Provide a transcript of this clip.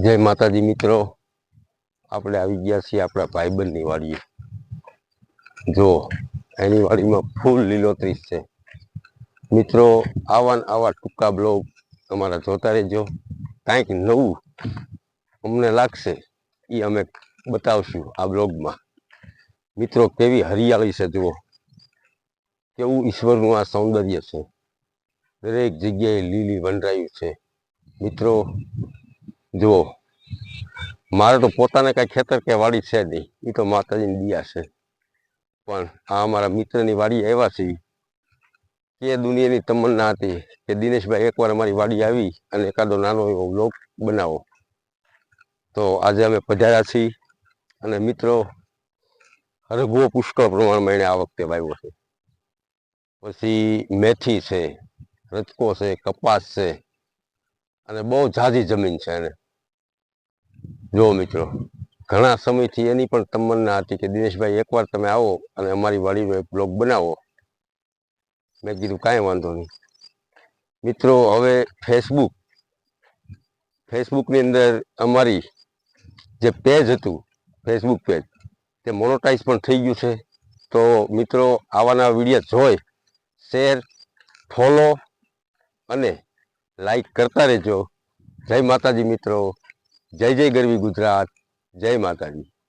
જય માતાજી મિત્રો. આપણે આવી ગયા છીએ આપણા ભાઈબંધની વાડીએ. જો, એની વાડીમાં ફૂલ લીલોતરી છે. મિત્રો, આવા આવા ટૂંકા બ્લોગ તમારા જોતા રહેજો. કાંઈક નવું અમને લાગશે એ અમે બતાવશું આ બ્લોગમાં. મિત્રો, કેવી હરિયાળી છે જુઓ. કેવું ઈશ્વરનું આ સૌંદર્ય છે. દરેક જગ્યાએ લીલી વનરાયું છે. મિત્રો જુઓ, મારે તો પોતાને કાંઈ ખેતર કે વાડી છે નહીં. એ તો માતાજીની દિયા છે. પણ આ અમારા મિત્રની વાડી આવ્યા છે. કે દુનિયાની તમન્ના હતી કે દિનેશભાઈ એકવાર અમારી વાડી આવી અને એકાદો નાનો એવો લોક બનાવો. તો આજે અમે પધાર્યા છીએ અને મિત્રો હરગવો પુષ્કળ પ્રમાણમાં એણે આ વખતે વાવ્યો છે. પછી મેથી છે રચકો છે, કપાસ છે અને બહુ ઝાઝી જમીન છે એને. જો મિત્રો, ઘણા સમયથી એની પણ તમન્ના હતી કે દિનેશભાઈ એકવાર તમે આવો અને અમારી વાડીનો એક બ્લોગ બનાવો. મેં કીધું કાંઈ વાંધો નહીં. મિત્રો, હવે ફેસબુક ફેસબુકની અંદર અમારી જે પેજ હતું ફેસબુક પેજ તે મોનોટાઈઝ પણ થઈ ગયું છે. તો મિત્રો, આવાના વીડિયો જોઈ શેર ફોલો અને લાઈક કરતા રહેજો. જય માતાજી મિત્રો. જય જય ગરવી ગુજરાત જય માતાજી.